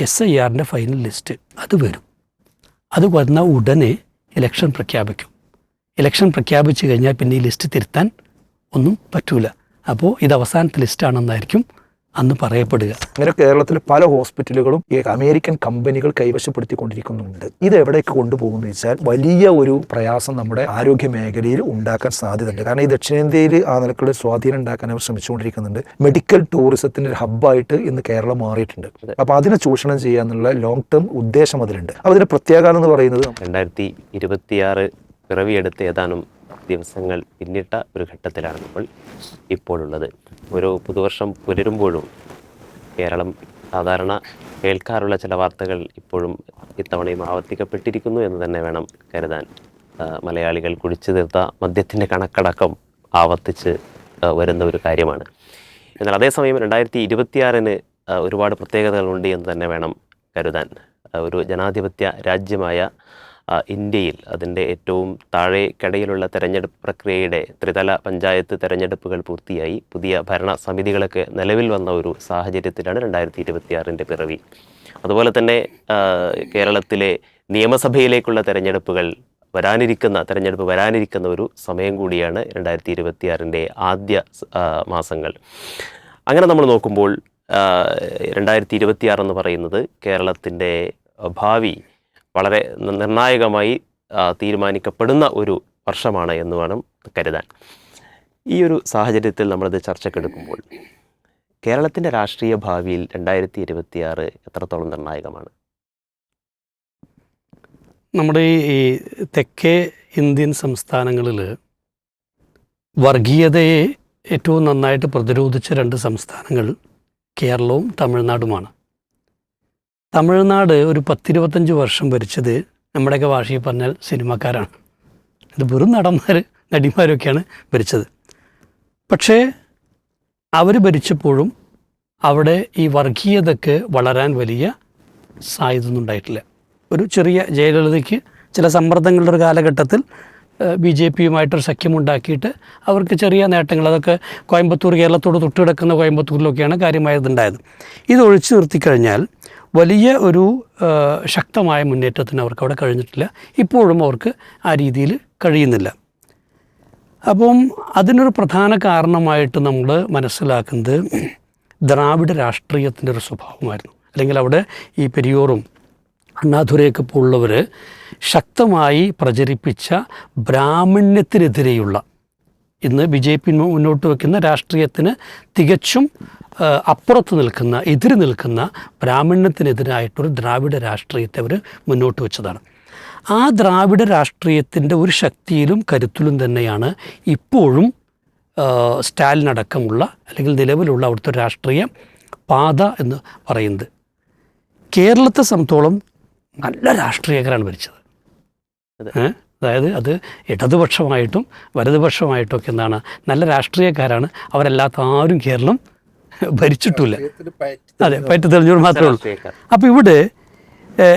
S I ആറിന്റെ final list അത് വരും. അത് വന്ന ഉടനെ ഇലക്ഷൻ പ്രഖ്യാപിക്കും. ഇലക്ഷൻ പ്രഖ്യാപിച്ചു കഴിഞ്ഞാൽ പിന്നെ ഈ ലിസ്റ്റ് തിരുത്താൻ ഒന്നും പറ്റൂല. അപ്പോൾ ഇത് അവസാനത്തെ ലിസ്റ്റാണെന്നായിരിക്കും അന്ന് പറയപ്പെടുക. അങ്ങനെ കേരളത്തിലെ പല ഹോസ്പിറ്റലുകളും ഈ അമേരിക്കൻ കമ്പനികൾ കൈവശപ്പെടുത്തിക്കൊണ്ടിരിക്കുന്നുണ്ട്. ഇത് എവിടേക്ക് കൊണ്ടുപോകുന്നു വെച്ചാൽ വലിയ ഒരു പ്രയാസം നമ്മുടെ ആരോഗ്യ മേഖലയിൽ ഉണ്ടാക്കാൻ സാധ്യതയുണ്ട്. കാരണം ഈ ദക്ഷിണേന്ത്യയിൽ ആ നിലക്കുള്ള സ്വാധീനം ഉണ്ടാക്കാൻ അവർ ശ്രമിച്ചുകൊണ്ടിരിക്കുന്നുണ്ട്. മെഡിക്കൽ ടൂറിസത്തിന്റെ ഒരു ഹബ്ബായിട്ട് ഇന്ന് കേരളം മാറിയിട്ടുണ്ട്. അപ്പോൾ അതിനെ ചൂഷണം ചെയ്യാന്നുള്ള ലോങ് ടേം ഉദ്ദേശം അതിലുണ്ട്. അപ്പോൾ അതിന്റെ പ്രത്യേകത എന്ന് പറയുന്നത്? രണ്ടായിരത്തി ഇരുപത്തിയാറ് പിറവിയെടുത്ത് ഏതാനും ദിവസങ്ങൾ പിന്നിട്ട ഒരു ഘട്ടത്തിലാണ് നമ്മൾ ഇപ്പോഴുള്ളത്. ഓരോ പുതുവർഷം പുലരുമ്പോഴും കേരളം സാധാരണ കേൾക്കാറുള്ള ചില വാർത്തകൾ ഇപ്പോഴും ഇത്തവണയും ആവർത്തിക്കപ്പെട്ടിരിക്കുന്നു എന്ന് തന്നെ വേണം കരുതാൻ. മലയാളികൾ കുടിച്ചു തീർത്ത മദ്യത്തിന്റെ കണക്കടക്കം ആവർത്തിച്ച് വരുന്ന ഒരു കാര്യമാണ്. എന്നാൽ അതേസമയം രണ്ടായിരത്തി ഇരുപത്തിയാറിന് ഒരുപാട് പ്രത്യേകതകളുണ്ട് എന്ന് തന്നെ വേണം കരുതാൻ. ഒരു ജനാധിപത്യ രാജ്യമായ ഇന്ത്യയിൽ അതിന്റെ ഏറ്റവും താഴേക്കിടയിലുള്ള തെരഞ്ഞെടുപ്പ് പ്രക്രിയയുടെ ത്രിതല പഞ്ചായത്ത് തെരഞ്ഞെടുപ്പുകൾ പൂർത്തിയായി. പുതിയ ഭരണ സമിതികളൊക്കെ നിലവിൽ വന്ന ഒരു സാഹചര്യത്തിലാണ് രണ്ടായിരത്തി ഇരുപത്തിയാറിന്റെ പിറവി. അതുപോലെ തന്നെ കേരളത്തിലെ നിയമസഭയിലേക്കുള്ള തെരഞ്ഞെടുപ്പുകൾ വരാനിരിക്കുന്ന തെരഞ്ഞെടുപ്പ് വരാനിരിക്കുന്ന ഒരു സമയം കൂടിയാണ് രണ്ടായിരത്തി ഇരുപത്തിയാറിന്റെ ആദ്യ മാസങ്ങൾ. അങ്ങനെ നമ്മൾ നോക്കുമ്പോൾ രണ്ടായിരത്തി ഇരുപത്തിയാറ് എന്ന് പറയുന്നത് കേരളത്തിന്റെ ഭാവി വളരെ നിർണായകമായി തീരുമാനിക്കപ്പെടുന്ന ഒരു വർഷമാണ് എന്ന് വേണം കരുതാൻ. ഈ ഒരു സാഹചര്യത്തിൽ നമ്മളിത് ചർച്ചക്കെടുക്കുമ്പോൾ കേരളത്തിന്റെ രാഷ്ട്രീയ ഭാവിയിൽ രണ്ടായിരത്തി ഇരുപത്തിയാറ് എത്രത്തോളം നിർണായകമാണ്? നമ്മുടെ ഈ തെക്കേ ഇന്ത്യൻ സംസ്ഥാനങ്ങളിൽ വർഗീയതയെ ഏറ്റവും നന്നായിട്ട് പ്രതിരോധിച്ച രണ്ട് സംസ്ഥാനങ്ങൾ കേരളവും തമിഴ്നാടുമാണ്. തമിഴ്നാട് ഒരു പത്തിരുപത്തഞ്ച് വർഷം ഭരിച്ചത് നമ്മുടെയൊക്കെ ഭാഷയിൽ പറഞ്ഞാൽ സിനിമക്കാരാണ്. അത് വെറും നടന്മാർ നടിമാരൊക്കെയാണ് ഭരിച്ചത്. പക്ഷേ അവർ ഭരിച്ചപ്പോഴും അവിടെ ഈ വർഗീയതയ്ക്ക് വളരാൻ വലിയ സാധ്യതയൊന്നും ഉണ്ടായിട്ടില്ല. ഒരു ചെറിയ ജയലളിതയ്ക്ക് ചില സമ്മർദ്ദങ്ങളുടെ ഒരു കാലഘട്ടത്തിൽ ബി ജെ പിയുമായിട്ടൊരു സഖ്യമുണ്ടാക്കിയിട്ട് അവർക്ക് ചെറിയ നേട്ടങ്ങൾ. അതൊക്കെ കോയമ്പത്തൂർ കേരളത്തോട് തൊട്ടുകിടക്കുന്ന കോയമ്പത്തൂരിലൊക്കെയാണ് കാര്യമായതുണ്ടായത്. ഇത് ഒഴിച്ചു നിർത്തിക്കഴിഞ്ഞാൽ വലിയ ഒരു ശക്തമായ മുന്നേറ്റത്തിന് അവർക്ക് അവിടെ കഴിഞ്ഞിട്ടില്ല. ഇപ്പോഴും അവർക്ക് ആ രീതിയിൽ കഴിയുന്നില്ല. അപ്പം അതിനൊരു പ്രധാന കാരണമായിട്ട് നമ്മൾ മനസ്സിലാക്കുന്നത് ദ്രാവിഡ രാഷ്ട്രീയത്തിന്റെ ഒരു സ്വഭാവമായിരുന്നു. അല്ലെങ്കിൽ അവിടെ ഈ പെരിയോറും അണ്ണാധുരയൊക്കെ പോലുള്ളവർ ശക്തമായി പ്രചരിപ്പിച്ച ബ്രാഹ്മണ്യത്തിനെതിരെയുള്ള ഇന്ന് ബി ജെ പി മുന്നോട്ട് വയ്ക്കുന്ന രാഷ്ട്രീയത്തിന് തികച്ചും അപ്പുറത്ത് നിൽക്കുന്ന എതിര് നിൽക്കുന്ന ബ്രാഹ്മണ്യത്തിനെതിരായിട്ടൊരു ദ്രാവിഡ രാഷ്ട്രീയത്തെ അവർ മുന്നോട്ട് വെച്ചതാണ്. ആ ദ്രാവിഡ രാഷ്ട്രീയത്തിന്റെ ഒരു ശക്തിയിലും കരുത്തിലും തന്നെയാണ് ഇപ്പോഴും സ്റ്റാലിൻ അടക്കമുള്ള അല്ലെങ്കിൽ നിലവിലുള്ള അവിടുത്തെ രാഷ്ട്രീയ പാത എന്ന് പറയുന്നത്. കേരളത്തെ സംബന്ധിച്ചോളം നല്ല രാഷ്ട്രീയക്കാരാണ് ഭരിച്ചത്. അതായത് അത് ഇടതുപക്ഷമായിട്ടും വലതുപക്ഷമായിട്ടും ഒക്കെ എന്താണ് നല്ല രാഷ്ട്രീയക്കാരാണ്. അവരല്ലാത്ത ആരും കേരളം ഭരിച്ചിട്ടില്ല. അതെ പറ്റി തെളിഞ്ഞോട് മാത്രമേ ഉള്ളൂ. അപ്പോൾ ഇവിടെ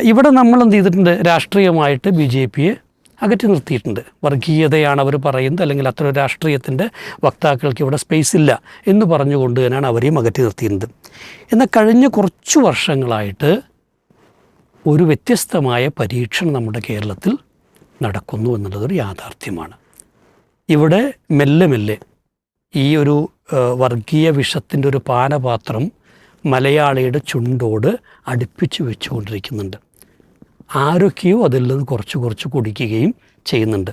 ഇവിടെ നമ്മൾ എന്ത് ചെയ്തിട്ടുണ്ട്? രാഷ്ട്രീയമായിട്ട് ബി ജെ പിയെ അകറ്റി നിർത്തിയിട്ടുണ്ട്. വർഗീയതയാണ് അവർ പറയുന്നത് അല്ലെങ്കിൽ അത്ര രാഷ്ട്രീയത്തിന്റെ വക്താക്കൾക്ക് ഇവിടെ സ്പേസ് ഇല്ല എന്ന് പറഞ്ഞുകൊണ്ട് തന്നെയാണ് അവരെയും അകറ്റി നിർത്തിയിരുന്നത്. എന്നാൽ കഴിഞ്ഞ കുറച്ച് വർഷങ്ങളായിട്ട് ഒരു വ്യത്യസ്തമായ പരീക്ഷണം നമ്മുടെ കേരളത്തിൽ നടക്കുന്നു എന്നുള്ളതൊരു യാഥാർത്ഥ്യമാണ്. ഇവിടെ മെല്ലെ മെല്ലെ ഈ ഒരു വർഗീയ വിഷത്തിന്റെ ഒരു പാനപാത്രം മലയാളിയുടെ ചുണ്ടോട് അടുപ്പിച്ച് വെച്ചുകൊണ്ടിരിക്കുന്നുണ്ട്. ആരൊക്കെയോ അതിൽ നിന്ന് കുറച്ച് കുറച്ച് കുടിക്കുകയും ചെയ്യുന്നുണ്ട്.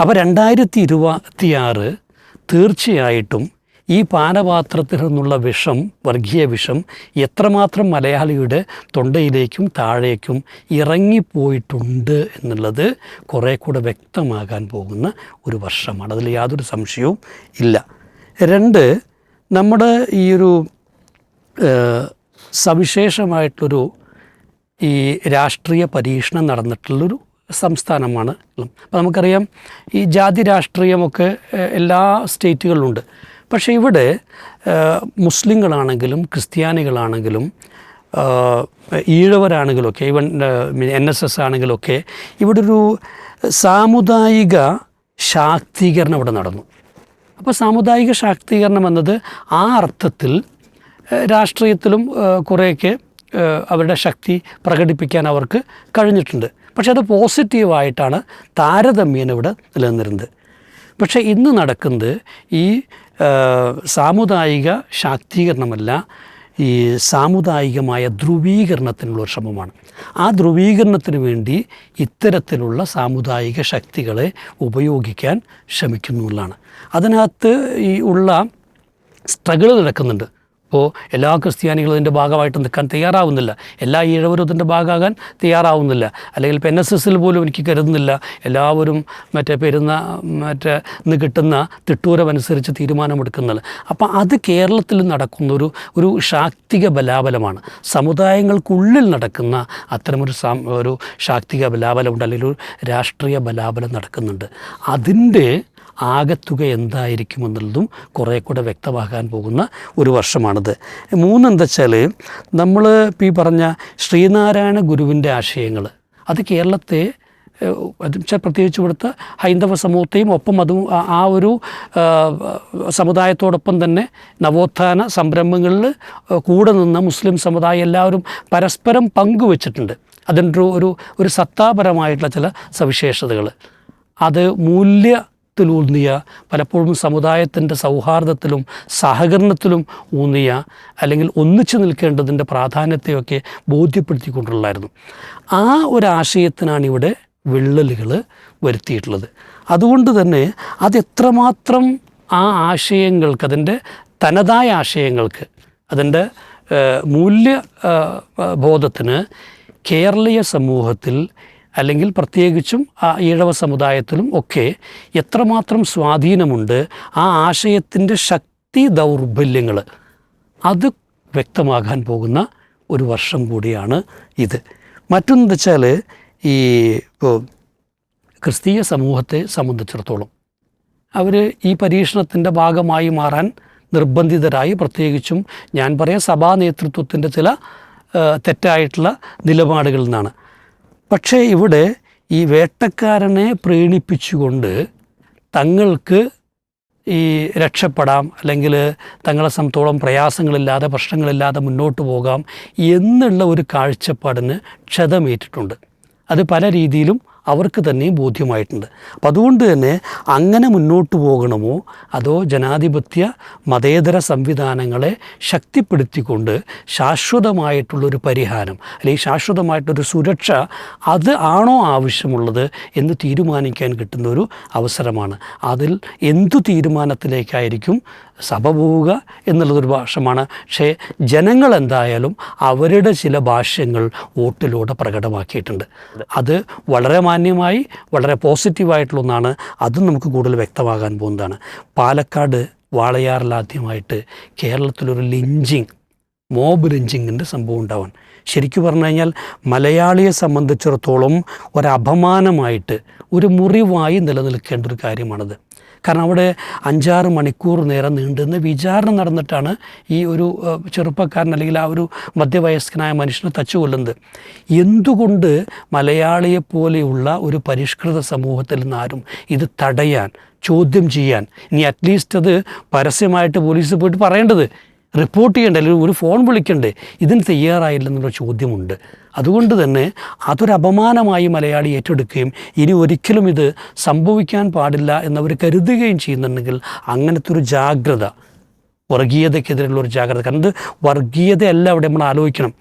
അപ്പോൾ രണ്ടായിരത്തി ഇരുപത്തിയാറ് തീർച്ചയായിട്ടും ഈ പാനപാത്രത്തിൽ നിന്നുള്ള വിഷം വർഗീയ വിഷം എത്രമാത്രം മലയാളിയുടെ തൊണ്ടയിലേക്കും താഴേക്കും ഇറങ്ങിപ്പോയിട്ടുണ്ട് എന്നുള്ളത് കുറേ കൂടെ വ്യക്തമാകാൻ പോകുന്ന ഒരു വർഷമാണ്. അതിൽ യാതൊരു സംശയവും ഇല്ല. രണ്ട് നമ്മുടെ ഈ ഒരു സവിശേഷമായിട്ടൊരു ഈ രാഷ്ട്രീയ പരീക്ഷണം നടന്നിട്ടുള്ളൊരു സംസ്ഥാനമാണ്. അപ്പോൾ നമുക്കറിയാം ഈ ജാതി രാഷ്ട്രീയമൊക്കെ എല്ലാ സ്റ്റേറ്റുകളിലുണ്ട്. പക്ഷേ ഇവിടെ മുസ്ലിങ്ങളാണെങ്കിലും ക്രിസ്ത്യാനികളാണെങ്കിലും ഈഴവരാണെങ്കിലും ഒക്കെ ഈവൻ എൻ എസ് എസ് ആണെങ്കിലും ഒക്കെ ഇവിടെ ഒരു സാമുദായിക ശാക്തീകരണം ഇവിടെ നടന്നു. അപ്പോൾ സാമുദായിക ശാക്തീകരണം എന്നത് ആ അർത്ഥത്തിൽ രാഷ്ട്രീയത്തിലും കുറേയൊക്കെ അവരുടെ ശക്തി പ്രകടിപ്പിക്കാൻ അവർക്ക് കഴിഞ്ഞിട്ടുണ്ട്. പക്ഷെ അത് പോസിറ്റീവായിട്ടാണ് താരതമ്യേന ഇവിടെ നിലനിന്നിരുന്നത്. പക്ഷേ ഇന്ന് നടക്കുന്നത് ഈ സാമുദായിക ശാക്തീകരണമല്ല ഈ സാമുദായികമായ ധ്രുവീകരണത്തിനുള്ള ശ്രമമാണ്. ആ ധ്രുവീകരണത്തിന് വേണ്ടി ഇത്തരത്തിലുള്ള സാമുദായിക ശക്തികളെ ഉപയോഗിക്കാൻ ശ്രമിക്കുന്നു എന്നുള്ളതാണ് അതിനകത്ത് ഈ ഉള്ള സ്ട്രഗിൾ നടക്കുന്നുണ്ട്. ഇപ്പോൾ എല്ലാ ക്രിസ്ത്യാനികളും ഇതിന്റെ ഭാഗമായിട്ട് നിൽക്കാൻ തയ്യാറാവുന്നില്ല. എല്ലാ ഈഴവരും ഇതിന്റെ ഭാഗമാകാൻ തയ്യാറാവുന്നില്ല. അല്ലെങ്കിൽ ഇപ്പോൾ എൻ എസ് എസിൽ പോലും എനിക്ക് കരുതുന്നില്ല. എല്ലാവരും മറ്റേ പെരുന്ന മറ്റേ ഇന്ന് കിട്ടുന്ന തിട്ടൂരമനുസരിച്ച് തീരുമാനമെടുക്കുന്നത്. അപ്പോൾ അത് കേരളത്തിൽ നടക്കുന്ന ഒരു ഒരു ശാക്തിക ബലാബലമാണ്. സമുദായങ്ങൾക്കുള്ളിൽ നടക്കുന്ന അത്തരമൊരു സാം ഒരു ശാക്തിക ബലാബലമുണ്ട്. അല്ലെങ്കിൽ ഒരു രാഷ്ട്രീയ ബലാബലം നടക്കുന്നുണ്ട്. അതിന്റെ ആകത്തുക എന്തായിരിക്കുമെന്നുള്ളതും കുറേ കൂടെ വ്യക്തമാകാൻ പോകുന്ന ഒരു വർഷമാണിത്. മൂന്നെന്താ വെച്ചാൽ നമ്മൾ ഈ പറഞ്ഞ ശ്രീനാരായണ ഗുരുവിന്റെ ആശയങ്ങൾ അത് കേരളത്തെ പ്രത്യേകിച്ച് ഇവിടുത്തെ ഹൈന്ദവ സമൂഹത്തെയും ഒപ്പം അതും ആ- ഒരു സമുദായത്തോടൊപ്പം തന്നെ നവോത്ഥാന സംരംഭങ്ങളിൽ കൂടെ നിന്ന മുസ്ലിം സമുദായം എല്ലാവരും പരസ്പരം പങ്കുവച്ചിട്ടുണ്ട്. അതിന്റെ ഒരു ഒരു സത്താപരമായിട്ടുള്ള ചില സവിശേഷതകൾ അത് മൂല്യത്തിലൂന്നിയ പലപ്പോഴും സമുദായത്തിന്റെ സൗഹാർദ്ദത്തിലും സഹകരണത്തിലും ഊന്നിയ അല്ലെങ്കിൽ ഒന്നിച്ചു നിൽക്കേണ്ടതിന്റെ പ്രാധാന്യത്തെയൊക്കെ ബോധ്യപ്പെടുത്തിക്കൊണ്ടുള്ളായിരുന്നു ആ ഒരു ഇവിടെ വിള്ളലുകൾ വരുത്തിയിട്ടുള്ളത്. അതുകൊണ്ട് തന്നെ അതെത്രമാത്രം ആ ആശയങ്ങൾക്ക് അതിന്റെ തനതായ ആശയങ്ങൾക്ക് അതിന്റെ മൂല്യ ബോധത്തിന് കേരളീയ സമൂഹത്തിൽ അല്ലെങ്കിൽ പ്രത്യേകിച്ചും ആ ഈഴവ സമുദായത്തിലും ഒക്കെ എത്രമാത്രം സ്വാധീനമുണ്ട് ആ ആശയത്തിന്റെ ശക്തി ദൗർബല്യങ്ങൾ. അത് വ്യക്തമാകാൻ പോകുന്ന ഒരു വർഷം കൂടിയാണ് ഇത്. മറ്റൊന്നു വെച്ചാൽ ഈ ക്രിസ്തീയ സമൂഹത്തെ സംബന്ധിച്ചിടത്തോളം അവർ ഈ പരീക്ഷണത്തിന്റെ ഭാഗമായി മാറാൻ നിർബന്ധിതരായി. പ്രത്യേകിച്ചും ഞാൻ പറയാം സഭാ നേതൃത്വത്തിന്റെ ചില തെറ്റായിട്ടുള്ള നിലപാടുകളിൽ നിന്നാണ്. പക്ഷേ ഇവിടെ ഈ വേട്ടക്കാരനെ പ്രീണിപ്പിച്ചുകൊണ്ട് തങ്ങൾക്ക് ഈ രക്ഷപ്പെടാം അല്ലെങ്കിൽ തങ്ങളെ സംബന്ധിച്ചോളം പ്രയാസങ്ങളില്ലാതെ പ്രശ്നങ്ങളില്ലാതെ മുന്നോട്ട് പോകാം എന്നുള്ള ഒരു കാഴ്ചപ്പാടിന് ക്ഷതമേറ്റിട്ടുണ്ട്. അത് പല രീതിയിലും അവർക്ക് തന്നെയും ബോധ്യമായിട്ടുണ്ട്. അപ്പം അതുകൊണ്ട് തന്നെ അങ്ങനെ മുന്നോട്ട് പോകണമോ അതോ ജനാധിപത്യ മതേതര സംവിധാനങ്ങളെ ശക്തിപ്പെടുത്തിക്കൊണ്ട് ശാശ്വതമായിട്ടുള്ളൊരു പരിഹാരം അല്ലെങ്കിൽ ശാശ്വതമായിട്ടൊരു സുരക്ഷ അത് ആണോ ആവശ്യമുള്ളത് എന്ന് തീരുമാനിക്കാൻ കിട്ടുന്ന ഒരു അവസരമാണ്. അതിൽ എന്തു തീരുമാനത്തിലേക്കായിരിക്കും സഭ പോവുക എന്നുള്ളതൊരു ഭാഷമാണ്. പക്ഷേ ജനങ്ങൾ എന്തായാലും അവരുടെ ചില ഭാഷ്യങ്ങൾ വോട്ടിലൂടെ പ്രകടമാക്കിയിട്ടുണ്ട്. അത് വളരെ മാന്യമായി വളരെ പോസിറ്റീവായിട്ടുള്ള ഒന്നാണ്. അതും നമുക്ക് കൂടുതൽ വ്യക്തമാകാൻ പോകുന്നതാണ്. പാലക്കാട് വാളയാറിൽ ആദ്യമായിട്ട് കേരളത്തിലൊരു ലിഞ്ചിങ് മോബ് ലിഞ്ചിങ്ങിന്റെ സംഭവം ഉണ്ടാവാൻ. ശരിക്കും പറഞ്ഞു കഴിഞ്ഞാൽ മലയാളിയെ സംബന്ധിച്ചിടത്തോളം അപമാനമായിട്ട് ഒരു മുറിവായി നിലനിൽക്കേണ്ട ഒരു കാര്യമാണത്. കാരണം അവിടെ അഞ്ചാറ് മണിക്കൂർ നേരം നീണ്ടുന്ന വിചാരണ നടന്നിട്ടാണ് ഈ ഒരു ചെറുപ്പക്കാരൻ അല്ലെങ്കിൽ ആ ഒരു മധ്യവയസ്കനായ മനുഷ്യനെ തച്ചു കൊല്ലുന്നത് എന്തുകൊണ്ട് മലയാളിയെ പോലെയുള്ള ഒരു പരിഷ്കൃത സമൂഹത്തിൽ നിന്നാരും ഇത് തടയാൻ ചോദ്യം ചെയ്യാൻ ഇനി അറ്റ്ലീസ്റ്റ് അത് പരസ്യമായിട്ട് പോലീസ് പോയിട്ട് പറയേണ്ടത്? റിപ്പോർട്ട് ചെയ്യേണ്ടത്? അല്ലെങ്കിൽ ഒരു ഫോൺ വിളിക്കണ്ടേ? ഇതിന് തയ്യാറായില്ലെന്നുള്ള ചോദ്യമുണ്ട്. അതുകൊണ്ട് തന്നെ അതൊരപമാനമായി മലയാളി ഏറ്റെടുക്കുകയും ഇനി ഒരിക്കലും ഇത് സംഭവിക്കാൻ പാടില്ല എന്നവർ കരുതുകയും ചെയ്യുന്നുണ്ടെങ്കിൽ അങ്ങനത്തെ ഒരു ജാഗ്രത വർഗീയതയ്ക്കെതിരെയുള്ള ഒരു ജാഗ്രത. കാരണം ഇത് വർഗീയതയല്ല അവിടെ നമ്മൾ ആലോചിക്കണം.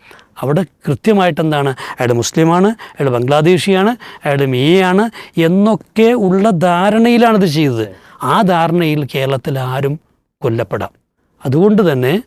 അവിടെ കൃത്യമായിട്ട് എന്താണ് അയാൾ മുസ്ലിമാണ് അയാൾ ബംഗ്ലാദേശിയാണ് അയാൾ മീയാണ് എന്നൊക്കെ ഉള്ള ധാരണയിലാണിത് ചെയ്തത്. ആ ധാരണയിൽ കേരളത്തിൽ ആരും കൊല്ലപ്പെടാം. അതുകൊണ്ട് തന്നെ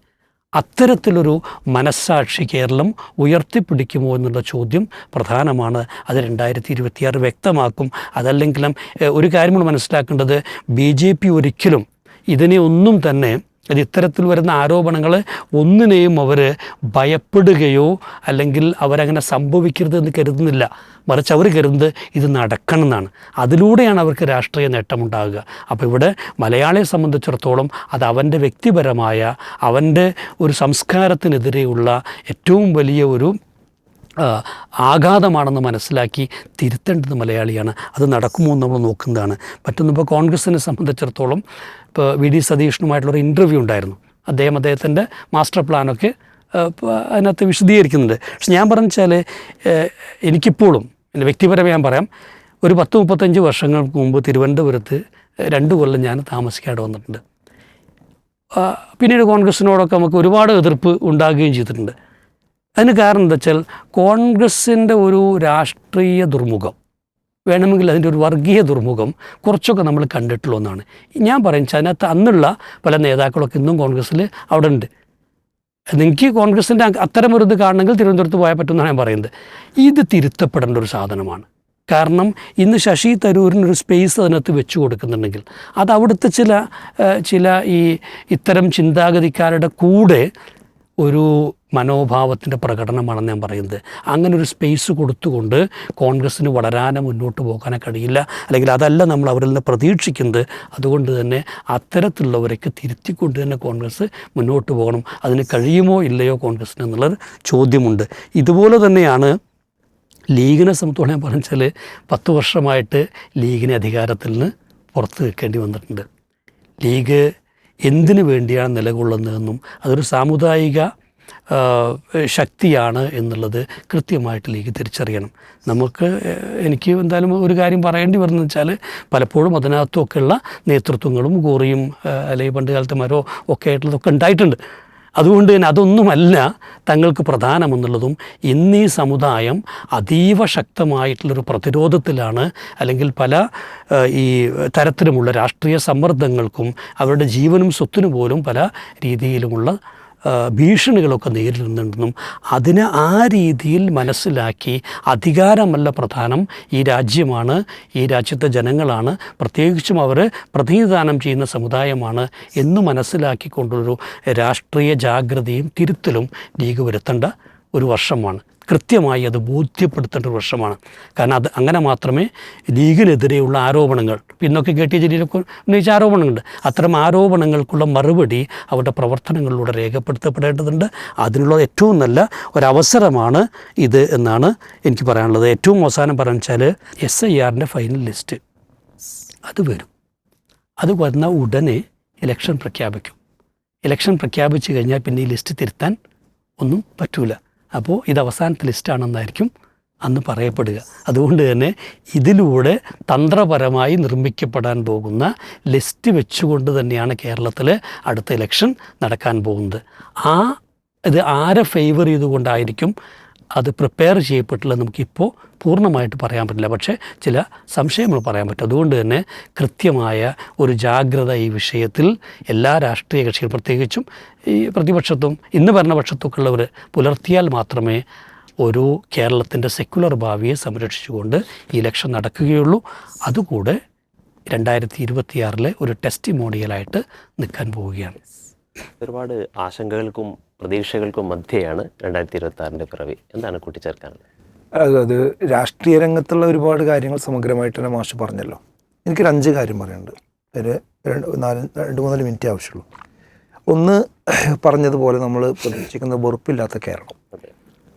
അത്തരത്തിലൊരു മനസ്സാക്ഷി കേരളം ഉയർത്തിപ്പിടിക്കുമോ എന്നുള്ള ചോദ്യം പ്രധാനമാണ്. അത് രണ്ടായിരത്തി ഇരുപത്തിയാറ് വ്യക്തമാക്കും. അതല്ലെങ്കിലും ഒരു കാര്യം മനസ്സിലാക്കേണ്ടത് ബി ജെ പി ഒരിക്കലും ഇതിനെ ഒന്നും തന്നെ അത് ഇത്തരത്തിൽ വരുന്ന ആരോപണങ്ങൾ ഒന്നിനെയും അവർ ഭയപ്പെടുകയോ അല്ലെങ്കിൽ അവരങ്ങനെ സംഭവിക്കരുത് എന്ന് കരുതുന്നില്ല. മറിച്ച് അവർ കരുതുന്നത് ഇത് നടക്കണം എന്നാണ് അതിലൂടെയാണ് അവർക്ക് രാഷ്ട്രീയ നേട്ടമുണ്ടാകുക. അപ്പോൾ ഇവിടെ മലയാളിയെ സംബന്ധിച്ചിടത്തോളം അത് അവന്റെ വ്യക്തിപരമായ അവന്റെ ഒരു സംസ്കാരത്തിനെതിരെയുള്ള ഏറ്റവും വലിയ ഒരു ആഘാതമാണെന്ന് മനസ്സിലാക്കി തിരുത്തേണ്ടത് മലയാളിയാണ്. അത് നടക്കുമോ എന്ന് നമ്മൾ നോക്കുന്നതാണ്. മറ്റൊന്നിപ്പോൾ കോൺഗ്രസിനെ സംബന്ധിച്ചിടത്തോളം ഇപ്പോൾ വി ഡി സതീഷനുമായിട്ടുള്ളൊരു ഇന്റർവ്യൂ ഉണ്ടായിരുന്നു. അദ്ദേഹം അദ്ദേഹത്തിന്റെ മാസ്റ്റർ പ്ലാനൊക്കെ അതിനകത്ത് വിശദീകരിക്കുന്നുണ്ട്. പക്ഷെ ഞാൻ പറഞ്ഞാൽ എനിക്കിപ്പോഴും എന്റെ വ്യക്തിപരമായി ഞാൻ പറയാം ഒരു പത്ത് മുപ്പത്തഞ്ച് വർഷങ്ങൾക്ക് മുമ്പ് തിരുവനന്തപുരത്ത് രണ്ട് കൊല്ലം ഞാൻ താമസിക്കാതെ വന്നിട്ടുണ്ട്. പിന്നീട് കോൺഗ്രസിനോടൊക്കെ നമുക്ക് ഒരുപാട് എതിർപ്പ് ഉണ്ടാകുകയും ചെയ്തിട്ടുണ്ട്. അതിന് കാരണം എന്താ വെച്ചാൽ കോൺഗ്രസിന്റെ ഒരു രാഷ്ട്രീയ ദുർമുഖം വേണമെങ്കിൽ അതിന്റെ ഒരു വർഗീയ ദുർമുഖം കുറച്ചൊക്കെ നമ്മൾ കണ്ടിട്ടുള്ള ഒന്നാണ്. ഞാൻ പറയും വെച്ചാൽ അതിനകത്ത് അന്നുള്ള പല നേതാക്കളൊക്കെ ഇന്നും കോൺഗ്രസ്സിൽ അവിടെ ഉണ്ട്. എനിക്ക് കോൺഗ്രസിന്റെ അത്തരം ഒരു ഇത് കാണണമെങ്കിൽ തിരുവനന്തപുരത്ത് പോയാൽ പറ്റുമെന്നാണ് ഞാൻ പറയുന്നത്. ഇത് തിരുത്തപ്പെടേണ്ട ഒരു സാധനമാണ്. കാരണം ഇന്ന് ശശി തരൂരിനൊരു സ്പേസ് അതിനകത്ത് വെച്ച് കൊടുക്കുന്നുണ്ടെങ്കിൽ അത് അവിടുത്തെ ചില ചില ഈ ഇത്തരം ചിന്താഗതിക്കാരുടെ കൂടെ ഒരു മനോഭാവത്തിന്റെ പ്രകടനമാണെന്ന് ഞാൻ പറയുന്നത്. അങ്ങനെ ഒരു സ്പേസ് കൊടുത്തുകൊണ്ട് കോൺഗ്രസ്സിന് വളരാനോ മുന്നോട്ട് പോകാനോ കഴിയില്ല. അല്ലെങ്കിൽ അതല്ല നമ്മൾ അവരിൽ നിന്ന് പ്രതീക്ഷിക്കുന്നത്. അതുകൊണ്ട് തന്നെ അത്തരത്തിലുള്ളവരൊക്കെ തിരുത്തിക്കൊണ്ട് തന്നെ കോൺഗ്രസ് മുന്നോട്ട് പോകണം. അതിന് കഴിയുമോ ഇല്ലയോ കോൺഗ്രസ്സിന് എന്നുള്ളൊരു ചോദ്യമുണ്ട്. ഇതുപോലെ തന്നെയാണ് ലീഗിനെ സംബന്ധിച്ചോളം ഞാൻ പറഞ്ഞാൽ പത്ത് വർഷമായിട്ട് ലീഗിനെ അധികാരത്തിൽ നിന്ന് പുറത്ത് വെക്കേണ്ടി വന്നിട്ടുണ്ട്. ലീഗ് എന്തിനു വേണ്ടിയാണ് നിലകൊള്ളുന്നതെന്നും അതൊരു സാമുദായിക ശക്തിയാണ് എന്നുള്ളത് കൃത്യമായിട്ട് ലീഗ് തിരിച്ചറിയണം. നമുക്ക് എനിക്ക് എന്തായാലും ഒരു കാര്യം പറയേണ്ടി വരുന്നത് വെച്ചാൽ പലപ്പോഴും അതിനകത്തൊക്കെയുള്ള നേതൃത്വങ്ങളും ഏഹ്, അല്ലെങ്കിൽ പണ്ട് കാലത്തെ മരോ ഒക്കെ ആയിട്ടുള്ളതൊക്കെ ഉണ്ടായിട്ടുണ്ട്. അതുകൊണ്ട് തന്നെ അതൊന്നുമല്ല തങ്ങൾക്ക് പ്രധാനമെന്നുള്ളതും ഇന്നീ സമുദായം അതീവ ശക്തമായിട്ടുള്ളൊരു പ്രതിരോധത്തിലാണ് അല്ലെങ്കിൽ പല ഈ തരത്തിലുമുള്ള രാഷ്ട്രീയ സമ്മർദ്ദങ്ങൾക്കും അവരുടെ ജീവനും സ്വത്തിനു പോലും പല രീതിയിലുമുള്ള ഭീഷണികളൊക്കെ നേരിടുന്നുണ്ടെന്നും അതിനെ ആ രീതിയിൽ മനസ്സിലാക്കി അധികാരമല്ല പ്രധാനം. ഈ രാജ്യമാണ് ഈ രാജ്യത്തെ ജനങ്ങളാണ് പ്രത്യേകിച്ചും അവർ പ്രതിനിധാനം ചെയ്യുന്ന സമുദായമാണ് എന്ന് മനസ്സിലാക്കിക്കൊണ്ടൊരു രാഷ്ട്രീയ ജാഗ്രതയും തിരുത്തലും ലീഗ് വരുത്തേണ്ട ഒരു വർഷമാണ്. കൃത്യമായി അത് ബോധ്യപ്പെടുത്തേണ്ട ഒരു വർഷമാണ്. കാരണം അത് അങ്ങനെ മാത്രമേ ലീഗിനെതിരെയുള്ള ആരോപണങ്ങൾ പിന്നൊക്കെ കെ ടി ജലീലൊക്കെ ഉന്നയിച്ച ആരോപണങ്ങളുണ്ട്. അത്തരം ആരോപണങ്ങൾക്കുള്ള മറുപടി അവരുടെ പ്രവർത്തനങ്ങളിലൂടെ രേഖപ്പെടുത്തപ്പെടേണ്ടതുണ്ട്. അതിനുള്ള ഏറ്റവും നല്ല ഒരവസരമാണ് ഇത് എന്നാണ് എനിക്ക് പറയാനുള്ളത്. ഏറ്റവും അവസാനം പറഞ്ഞു വെച്ചാൽ എസ് ഐ ആറിന്റെ ഫൈനൽ ലിസ്റ്റ്. അത് വരും. അത് വന്ന ഉടനെ ഇലക്ഷൻ പ്രഖ്യാപിക്കും. ഇലക്ഷൻ പ്രഖ്യാപിച്ചു കഴിഞ്ഞാൽ പിന്നെ ഈ ലിസ്റ്റ് തിരുത്താൻ ഒന്നും പറ്റൂല. അപ്പോൾ ഇത് അവസാനത്തെ ലിസ്റ്റാണെന്നായിരിക്കും അന്ന് പറയപ്പെടുക. അതുകൊണ്ട് തന്നെ ഇതിലൂടെ തന്ത്രപരമായി നിർമ്മിക്കപ്പെടാൻ പോകുന്ന ലിസ്റ്റ് വെച്ചുകൊണ്ട് തന്നെയാണ് കേരളത്തിൽ അടുത്ത ഇലക്ഷൻ നടക്കാൻ പോകുന്നത്. ആ ഇത് ആരെ ഫേവർ ചെയ്തുകൊണ്ടായിരിക്കും അത് പ്രിപ്പയർ ചെയ്യപ്പെട്ടില്ല നമുക്കിപ്പോൾ പൂർണമായിട്ട് പറയാൻ പറ്റില്ല. പക്ഷേ ചില സംശയങ്ങൾ പറയാൻ പറ്റും. അതുകൊണ്ട് തന്നെ കൃത്യമായ ഒരു ജാഗ്രത ഈ വിഷയത്തിൽ എല്ലാ രാഷ്ട്രീയ കക്ഷികളും പ്രത്യേകിച്ചും ഈ പ്രതിപക്ഷത്തും ഇന്ന് ഭരണപക്ഷത്തൊക്കെ ഉള്ളവർ പുലർത്തിയാൽ മാത്രമേ ഒരു കേരളത്തിന്റെ സെക്യുലർ ഭാവിയെ സംരക്ഷിച്ചുകൊണ്ട് ഈ ഇലക്ഷൻ നടക്കുകയുള്ളൂ. അതുകൂടെ രണ്ടായിരത്തി ഇരുപത്തിയാറിലെ ഒരു ടെസ്റ്റിമോണിയലായിട്ട് നിൽക്കാൻ പോവുകയാണ്. ഒരുപാട് ആശങ്കകൾക്കും പ്രതീക്ഷകൾക്കും മധ്യയാണ് രണ്ടായിരത്തി ഇരുപത്തി ആറിന്റെ പിറവി. എന്താണ് കൂട്ടിച്ചേർക്കാനുള്ളത്? അത് രാഷ്ട്രീയ രംഗത്തുള്ള ഒരുപാട് കാര്യങ്ങൾ സമഗ്രമായിട്ട് തന്നെ മാഷ് പറഞ്ഞല്ലോ. എനിക്കൊരു അഞ്ച് കാര്യം പറയുന്നുണ്ട് ഒരു രണ്ട് നാല് രണ്ട് മൂന്നാൽ മിനിറ്റ് ആവശ്യമുള്ളൂ. ഒന്ന് പറഞ്ഞതുപോലെ നമ്മൾ പ്രതീക്ഷിക്കുന്ന വെറുപ്പില്ലാത്ത കേരളം.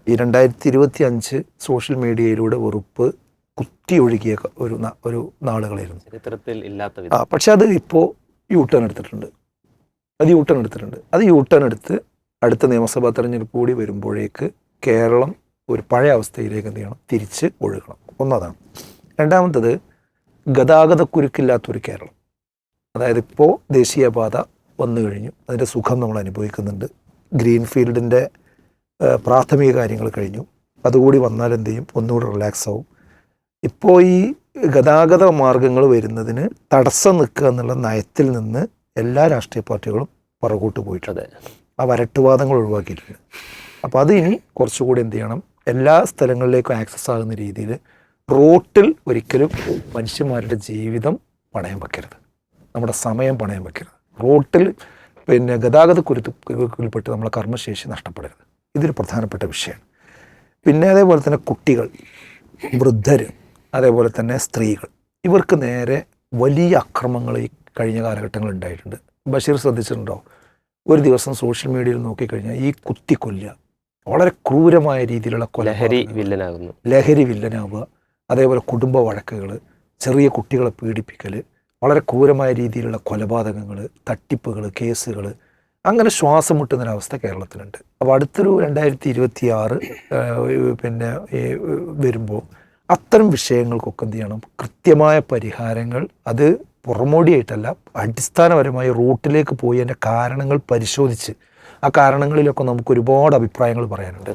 ഈ രണ്ടായിരത്തി ഇരുപത്തി അഞ്ച് സോഷ്യൽ മീഡിയയിലൂടെ വെറുപ്പ് കുത്തി ഒഴുകിയ ഒരു ഒരു നാളുകളായിരുന്നു. ചരിത്രത്തിൽ ഇല്ലാത്ത ആ പക്ഷെ അത് ഇപ്പോൾ യൂ ടേൺ എടുത്തിട്ടുണ്ട്. അത് യൂ ടേൺ എടുത്തിട്ടുണ്ട്. അത് യൂ ടേൺ എടുത്ത് അടുത്ത നിയമസഭാ തെരഞ്ഞെടുപ്പ് കൂടി വരുമ്പോഴേക്ക് കേരളം ഒരു പഴയ അവസ്ഥയിലേക്ക് എന്ത് ചെയ്യണം? തിരിച്ച് ഒഴുകണം. ഒന്നതാണ്. രണ്ടാമത്തത് ഗതാഗതക്കുരുക്കില്ലാത്തൊരു കേരളം. അതായത് ഇപ്പോൾ ദേശീയപാത വന്നു കഴിഞ്ഞു. അതിന്റെ സുഖം നമ്മൾ അനുഭവിക്കുന്നുണ്ട്. ഗ്രീൻഫീൽഡിന്റെ പ്രാഥമിക കാര്യങ്ങൾ കഴിഞ്ഞു. അതുകൂടി വന്നാൽ എന്ത് ചെയ്യും? ഒന്നുകൂടി റിലാക്സ് ആവും. ഇപ്പോൾ ഈ ഗതാഗത മാർഗങ്ങൾ വരുന്നതിന് തടസ്സം നിൽക്കുക എന്നുള്ള നയത്തിൽ നിന്ന് എല്ലാ രാഷ്ട്രീയ പാർട്ടികളും പുറകോട്ട് പോയിട്ടുണ്ട്. ആ വരട്ടുവാദങ്ങൾ ഒഴിവാക്കിയിട്ടുണ്ട്. അപ്പോൾ അത് ഇനി കുറച്ചുകൂടി എന്ത് ചെയ്യണം? എല്ലാ സ്ഥലങ്ങളിലേക്കും ആക്സസ് ആകുന്ന രീതിയിൽ റോട്ടിൽ ഒരിക്കലും മനുഷ്യന്മാരുടെ ജീവിതം പണയം വെക്കരുത്. നമ്മുടെ സമയം പണയം വെക്കരുത്. റോട്ടിൽ പിന്നെ ഗതാഗത കുരുത്തുപ്പെട്ട് നമ്മളെ കർമ്മശേഷി നഷ്ടപ്പെടരുത്. ഇതൊരു പ്രധാനപ്പെട്ട വിഷയമാണ്. പിന്നെ അതേപോലെ തന്നെ കുട്ടികൾ വൃദ്ധർ അതേപോലെ തന്നെ സ്ത്രീകൾ ഇവർക്ക് നേരെ വലിയ അക്രമങ്ങൾ ഈ കഴിഞ്ഞ കാലഘട്ടങ്ങളിൽ ഉണ്ടായിട്ടുണ്ട്. ബഷീർ ശ്രദ്ധിച്ചിട്ടുണ്ടോ? ഒരു ദിവസം സോഷ്യൽ മീഡിയയിൽ നോക്കിക്കഴിഞ്ഞാൽ ഈ കുത്തിക്കൊല്ലുക വളരെ ക്രൂരമായ രീതിയിലുള്ള ലഹരി കൊലപാതകങ്ങൾ വില്ലനാകുന്നു. ലഹരി വില്ലനാവുക അതേപോലെ കുടുംബ വഴക്കുകൾ ചെറിയ കുട്ടികളെ പീഡിപ്പിക്കൽ വളരെ ക്രൂരമായ രീതിയിലുള്ള കൊലപാതകങ്ങൾ തട്ടിപ്പുകൾ കേസുകൾ അങ്ങനെ ശ്വാസം മുട്ടുന്ന മുട്ടുന്നൊരവസ്ഥ കേരളത്തിലുണ്ട്. അപ്പോൾ അടുത്തൊരു രണ്ടായിരത്തി ഇരുപത്തി ആറ് പിന്നെ വരുമ്പോൾ അത്തരം വിഷയങ്ങൾക്കൊക്കെ എന്ത് ചെയ്യണം? കൃത്യമായ പരിഹാരങ്ങൾ അത് പുറമോടിയായിട്ടല്ല അടിസ്ഥാനപരമായി റൂട്ടിലേക്ക് പോയി അതിന്റെ കാരണങ്ങൾ പരിശോധിച്ച് ആ കാരണങ്ങളിലൊക്കെ നമുക്ക് ഒരുപാട് അഭിപ്രായങ്ങൾ പറയാനുണ്ട്.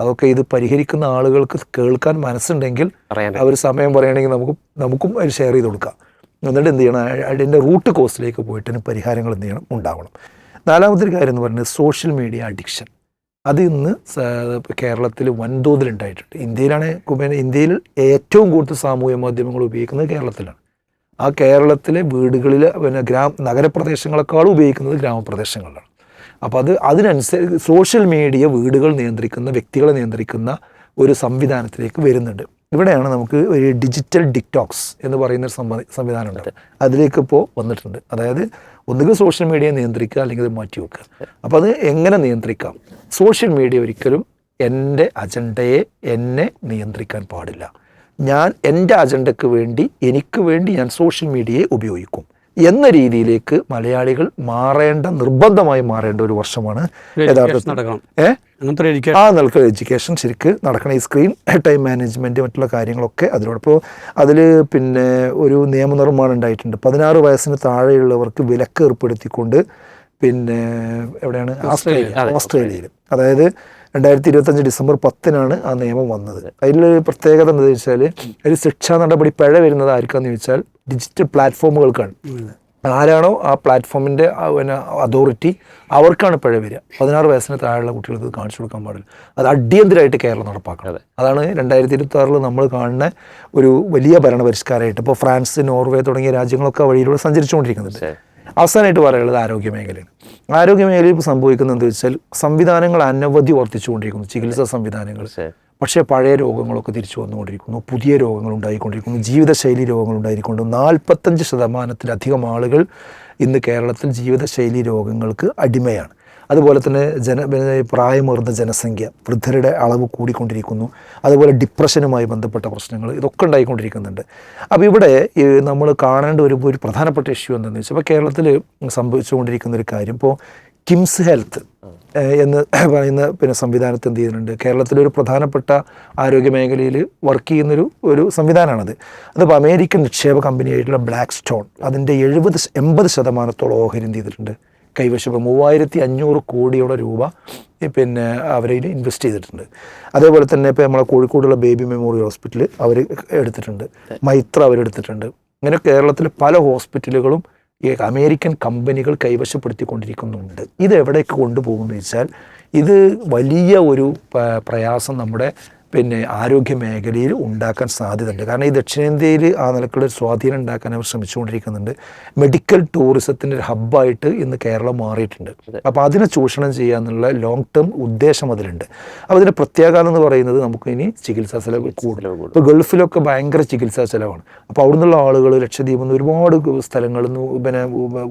അതൊക്കെ ഇത് പരിഹരിക്കുന്ന ആളുകൾക്ക് കേൾക്കാൻ മനസ്സുണ്ടെങ്കിൽ അവർ സമയം പറയുകയാണെങ്കിൽ നമുക്ക് നമുക്കും അത് ഷെയർ ചെയ്ത് കൊടുക്കാം. എന്നിട്ട് എന്ത് ചെയ്യണം? അതിന്റെ റൂട്ട് കോസിലേക്ക് പോയിട്ട് അതിന് പരിഹാരങ്ങൾ എന്ത് ചെയ്യണം? ഉണ്ടാവണം. നാലാമത്തെ കാര്യം എന്ന് പറയുന്നത് സോഷ്യൽ മീഡിയ അഡിക്ഷൻ അത് ഇന്ന് കേരളത്തിൽ വൻതോതിൽ ഉണ്ടായിട്ടുണ്ട് ഇന്ത്യയിലാണ് ഇന്ത്യയിൽ ഏറ്റവും കൂടുതൽ സാമൂഹ്യ മാധ്യമങ്ങൾ ഉപയോഗിക്കുന്നത് കേരളത്തിലാണ്. ആ കേരളത്തിലെ വീടുകളിൽ പിന്നെ ഗ്രാമ നഗരപ്രദേശങ്ങളെക്കാളും ഉപയോഗിക്കുന്നത് ഗ്രാമപ്രദേശങ്ങളിലാണ്. അപ്പോൾ അത് അതിനനുസരിച്ച് സോഷ്യൽ മീഡിയ വീടുകൾ നിയന്ത്രിക്കുന്ന വ്യക്തികളെ നിയന്ത്രിക്കുന്ന ഒരു സംവിധാനത്തിലേക്ക് വരുന്നുണ്ട്. ഇവിടെയാണ് നമുക്ക് ഒരു ഡിജിറ്റൽ ഡിക്ടോക്സ് എന്ന് പറയുന്ന ഒരു സംവി സംവിധാനമുണ്ട്. അതിലേക്ക് ഇപ്പോൾ വന്നിട്ടുണ്ട്. അതായത് ഒന്നുകിൽ സോഷ്യൽ മീഡിയ നിയന്ത്രിക്കുക അല്ലെങ്കിൽ അത് മാറ്റി വെക്കുക. അപ്പോൾ അത് എങ്ങനെ നിയന്ത്രിക്കാം? സോഷ്യൽ മീഡിയ ഒരിക്കലും എന്റെ അജണ്ടയെ എന്നെ നിയന്ത്രിക്കാൻ പാടില്ല. ഞാൻ എന്റെ അജണ്ടയ്ക്ക് വേണ്ടി എനിക്ക് വേണ്ടി ഞാൻ സോഷ്യൽ മീഡിയയെ ഉപയോഗിക്കും. എന്ന രീതിയിലേക്ക് മലയാളികൾ മാറേണ്ട നിർബന്ധമായി മാറേണ്ട ഒരു വർഷമാണ് യഥാർത്ഥത്തിൽ. ആ നിലയ്ക്ക് എഡ്യൂക്കേഷൻ ശരിക്ക് നടക്കണം. ഈ സ്ക്രീൻ ടൈം മാനേജ്മെന്റ് മറ്റുള്ള കാര്യങ്ങളൊക്കെ അതിനോടൊപ്പം അതിൽ പിന്നെ ഒരു നിയമനിർമ്മാണം ഉണ്ടായിട്ടുണ്ട്. പതിനാറ് വയസ്സിന് താഴെയുള്ളവർക്ക് വിലക്ക് ഏർപ്പെടുത്തിക്കൊണ്ട് പിന്നെ എവിടെയാണ്? ഓസ്ട്രേലിയ. ഓസ്ട്രേലിയയിൽ അതായത് രണ്ടായിരത്തി ഇരുപത്തഞ്ച് ഡിസംബർ പത്തിനാണ് ആ നിയമം വന്നത്. അതിലൊരു പ്രത്യേകത എന്താണെന്ന് വെച്ചാൽ ഒരു ശിക്ഷാ നടപടി പിഴ വരുന്നത് ആർക്കാന്ന് ചോദിച്ചാൽ ഡിജിറ്റൽ പ്ലാറ്റ്ഫോമുകൾക്കാണ് ആരാണോ ആ പ്ലാറ്റ്ഫോമിന്റെ പിന്നെ അതോറിറ്റി അവർക്കാണ് പിഴ വരിക. പതിനാറ് വയസ്സിന് താഴെയുള്ള കുട്ടികൾക്ക് കാണിച്ചു കൊടുക്കാൻ പാടില്ല. അത് അടിയന്തരമായിട്ട് കേരളം നടപ്പാക്കണം. അതാണ് രണ്ടായിരത്തി ഇരുപത്തി ആറിൽ നമ്മൾ കാണുന്ന ഒരു വലിയ ഭരണപരിഷ്കാരമായിട്ട്. ഇപ്പോൾ ഫ്രാൻസ് നോർവേ തുടങ്ങിയ രാജ്യങ്ങളൊക്കെ വഴിയിലൂടെ സഞ്ചരിച്ചുകൊണ്ടിരിക്കുന്നുണ്ട്. അവസാനമായിട്ട് പറയുള്ളത് ആരോഗ്യമേഖലയാണ് ആരോഗ്യമേഖലയിൽ ആരോഗ്യ മേഖലയിൽ ഇപ്പോൾ സംഭവിക്കുന്നത് എന്താ വെച്ചാൽ സംവിധാനങ്ങൾ അനവധി വർദ്ധിച്ചുകൊണ്ടിരിക്കുന്നു ചികിത്സാ സംവിധാനങ്ങൾ. പക്ഷേ പഴയ രോഗങ്ങളൊക്കെ തിരിച്ചു വന്നുകൊണ്ടിരിക്കുന്നു പുതിയ രോഗങ്ങൾ ഉണ്ടായിക്കൊണ്ടിരിക്കുന്നു ജീവിതശൈലി രോഗങ്ങൾ ഉണ്ടായിരിക്കുന്നു നാൽപ്പത്തഞ്ച് ശതമാനത്തിലധികം ആളുകൾ ഇന്ന് കേരളത്തിൽ ജീവിതശൈലി രോഗങ്ങൾക്ക് അടിമയാണ്. അതുപോലെ തന്നെ ജന പ്രായമേറുന്ന ജനസംഖ്യ വൃദ്ധരുടെ അളവ് കൂടിക്കൊണ്ടിരിക്കുന്നു. അതുപോലെ ഡിപ്രഷനുമായി ബന്ധപ്പെട്ട പ്രശ്നങ്ങൾ ഇതൊക്കെ ഉണ്ടായിക്കൊണ്ടിരിക്കുന്നുണ്ട്. അപ്പോൾ ഇവിടെ നമ്മൾ കാണേണ്ട ഒരു ഒരു പ്രധാനപ്പെട്ട ഇഷ്യൂ എന്താണെന്ന് വെച്ചാൽ ഇപ്പോൾ കേരളത്തിൽ സംഭവിച്ചുകൊണ്ടിരിക്കുന്ന ഒരു കാര്യം. ഇപ്പോൾ കിംസ് ഹെൽത്ത് എന്ന് പറയുന്ന പിന്നെ സംവിധാനത്തെ എന്ത് ചെയ്യുന്നുണ്ട്? കേരളത്തിലെ ഒരു പ്രധാനപ്പെട്ട ആരോഗ്യ മേഖലയിൽ വർക്ക് ചെയ്യുന്നൊരു ഒരു സംവിധാനമാണത്. അതിപ്പോൾ അമേരിക്കൻ നിക്ഷേപ കമ്പനിയായിട്ടുള്ള ബ്ലാക്ക് സ്റ്റോൺ അതിന്റെ എഴുപത് എൺപത് ശതമാനത്തോളം ഓഹരി എന്ത് ചെയ്തിട്ടുണ്ട്? കൈവശം മൂവായിരത്തി അഞ്ഞൂറ് കോടിയോളം രൂപ പിന്നെ അവരതിൽ ഇൻവെസ്റ്റ് ചെയ്തിട്ടുണ്ട്. അതേപോലെ തന്നെ ഇപ്പോൾ നമ്മളെ കോഴിക്കോടുള്ള ബേബി മെമ്മോറിയൽ ഹോസ്പിറ്റൽ അവർ എടുത്തിട്ടുണ്ട്. മൈത്ര അവരെടുത്തിട്ടുണ്ട് ഇങ്ങനെ കേരളത്തിൽ പല ഹോസ്പിറ്റലുകളും ഈ അമേരിക്കൻ കമ്പനികൾ കൈവശപ്പെടുത്തിക്കൊണ്ടിരിക്കുന്നുണ്ട്. ഇത് എവിടേക്ക് കൊണ്ടുപോകുമെന്ന് വെച്ചാൽ ഇത് വലിയ ഒരു പ്രയാസം നമ്മുടെ പിന്നെ ആരോഗ്യ മേഖലയിൽ ഉണ്ടാക്കാൻ സാധ്യതയുണ്ട്. കാരണം ഈ ദക്ഷിണേന്ത്യയിൽ ആ നിലക്കുള്ള സ്വാധീനം ഉണ്ടാക്കാൻ അവർ ശ്രമിച്ചുകൊണ്ടിരിക്കുന്നുണ്ട്. മെഡിക്കൽ ടൂറിസത്തിന്റെ ഒരു ഹബ്ബായിട്ട് ഇന്ന് കേരളം മാറിയിട്ടുണ്ട്. അപ്പോൾ അതിനെ ചൂഷണം ചെയ്യാന്നുള്ള ലോങ് ടേം ഉദ്ദേശം അതിലുണ്ട്. അപ്പോൾ അതിന്റെ പ്രത്യാഘാതം എന്ന് പറയുന്നത് നമുക്ക് ഇനി ചികിത്സാ ചെലവ് കൂടുതൽ ഇപ്പോൾ ഗൾഫിലൊക്കെ ഭയങ്കര ചികിത്സാ ചെലവാണ്. അപ്പോൾ അവിടെ നിന്നുള്ള ആളുകൾ ലക്ഷദ്വീപിൽ നിന്ന് ഒരുപാട് സ്ഥലങ്ങളിൽ നിന്ന് പിന്നെ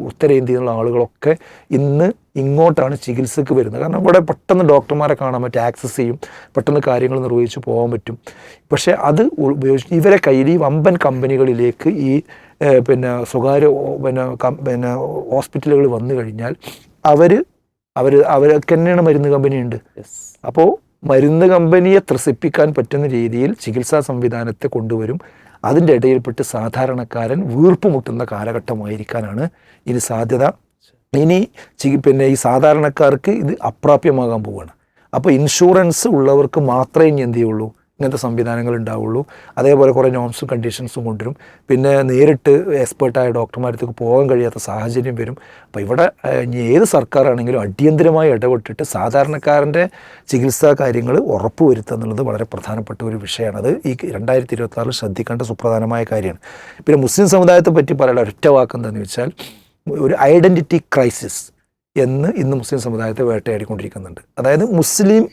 ഉത്തരേന്ത്യയിൽ നിന്നുള്ള ആളുകളൊക്കെ ഇന്ന് ഇങ്ങോട്ടാണ് ചികിത്സക്ക് വരുന്നത്. കാരണം ഇവിടെ പെട്ടെന്ന് ഡോക്ടർമാരെ കാണാൻ പറ്റും ആക്സസ് ചെയ്യും പെട്ടെന്ന് കാര്യങ്ങൾ നിർവഹിച്ച് പോകാൻ പറ്റും. പക്ഷേ അത് ഉപയോഗിച്ച് ഇവരെ കയ്യിൽ ഈ വമ്പൻ കമ്പനികളിലേക്ക് ഈ പിന്നെ സ്വകാര്യ പിന്നെ പിന്നെ ഹോസ്പിറ്റലുകൾ വന്നു കഴിഞ്ഞാൽ അവർ അവർ അവരൊക്കെ തന്നെയാണ് മരുന്ന് കമ്പനിയുണ്ട്. അപ്പോൾ മരുന്ന് കമ്പനിയെ ത്രസിപ്പിക്കാൻ പറ്റുന്ന രീതിയിൽ ചികിത്സാ സംവിധാനത്തെ കൊണ്ടുവരും. അതിന്റെ ഇടയിൽപ്പെട്ട് സാധാരണക്കാരൻ വീർപ്പ് വീർപ്പുമുട്ടുന്ന കാലഘട്ടമായിരിക്കാനാണ് ഇനി സാധ്യത. ഇനി പിന്നെ ഈ സാധാരണക്കാർക്ക് ഇത് അപ്രാപ്യമാകാൻ പോവുകയാണ്. അപ്പോൾ ഇൻഷുറൻസ് ഉള്ളവർക്ക് മാത്രമേ ഇനി എന്ത് ചെയ്യുള്ളൂ? ഇങ്ങനത്തെ സംവിധാനങ്ങൾ ഉണ്ടാവുള്ളൂ. അതേപോലെ കുറേ നോംസും കണ്ടീഷൻസും കൊണ്ടുവരും. പിന്നെ നേരിട്ട് എക്സ്പേർട്ടായ ഡോക്ടർമാരത്തേക്ക് പോകാൻ കഴിയാത്ത സാഹചര്യം വരും. അപ്പോൾ ഇവിടെ ഇനി ഏത് സർക്കാരാണെങ്കിലും അടിയന്തരമായി ഇടപെട്ടിട്ട് സാധാരണക്കാരന്റെ ചികിത്സാ കാര്യങ്ങൾ ഉറപ്പുവരുത്തുക എന്നുള്ളത് വളരെ പ്രധാനപ്പെട്ട ഒരു വിഷയമാണ്. അത് ഈ രണ്ടായിരത്തി ഇരുപത്തി ശ്രദ്ധിക്കേണ്ട സുപ്രധാനമായ കാര്യമാണ്. പിന്നെ മുസ്ലിം സമുദായത്തെ പറ്റി പറയാനുള്ള ഒറ്റ വാക്ക് എന്താണെന്ന് വെച്ചാൽ ഒരു ഐഡന്റിറ്റി ക്രൈസിസ് എന്ന് ഇന്ന് മുസ്ലിം സമുദായത്തെ വേട്ടയാടിക്കൊണ്ടിരിക്കുന്നുണ്ട്. അതായത് മുസ്ലിം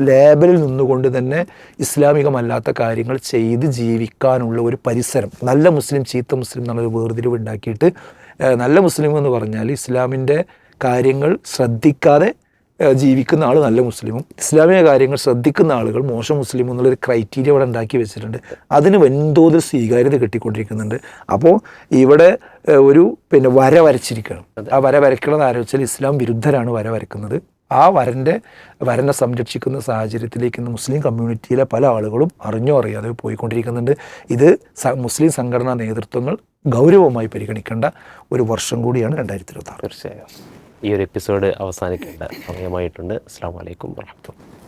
ലേബലിൽ നിന്നുകൊണ്ട് തന്നെ ഇസ്ലാമികമല്ലാത്ത കാര്യങ്ങൾ ചെയ്ത് ജീവിക്കാനുള്ള ഒരു പരിസരം നല്ല മുസ്ലിം ചീത്ത മുസ്ലിം എന്നുള്ളൊരു വേർതിരിവ് ഉണ്ടാക്കിയിട്ട് നല്ല മുസ്ലിം എന്ന് പറഞ്ഞാൽ ഇസ്ലാമിന്റെ കാര്യങ്ങൾ ശ്രദ്ധിക്കാതെ ജീവിക്കുന്ന ആൾ നല്ല മുസ്ലിമും ഇസ്ലാമിക കാര്യങ്ങൾ ശ്രദ്ധിക്കുന്ന ആളുകൾ മോശം മുസ്ലിം എന്നുള്ളൊരു ക്രൈറ്റീരിയ ഇവിടെ ഉണ്ടാക്കി വെച്ചിട്ടുണ്ട്. അതിന് വൻതോതിൽ സ്വീകാര്യത കിട്ടിക്കൊണ്ടിരിക്കുന്നുണ്ട്. അപ്പോൾ ഇവിടെ ഒരു പിന്നെ വര വരച്ചിരിക്കണം. ആ വര വരയ്ക്കണമെന്ന് ആലോചിച്ചാൽ ഇസ്ലാം വിരുദ്ധരാണ് വര വരക്കുന്നത് ആ വരന്റെ വരനെ സംരക്ഷിക്കുന്ന സാഹചര്യത്തിലേക്ക് ഇന്ന് മുസ്ലിം കമ്മ്യൂണിറ്റിയിലെ പല ആളുകളും അറിഞ്ഞോ അറിയാതെ പോയിക്കൊണ്ടിരിക്കുന്നുണ്ട്. ഇത് മുസ്ലിം സംഘടനാ നേതൃത്വങ്ങൾ ഗൗരവമായി പരിഗണിക്കേണ്ട ഒരു വർഷം കൂടിയാണ് രണ്ടായിരത്തി ഇരുപത്തി തീർച്ചയായും. ഈ ഒരു എപ്പിസോഡ് അവസാനിക്കേണ്ട സമയമായിട്ടുണ്ട്. അസ്സാം വലൈക്കും വർഹമത്തുള്ള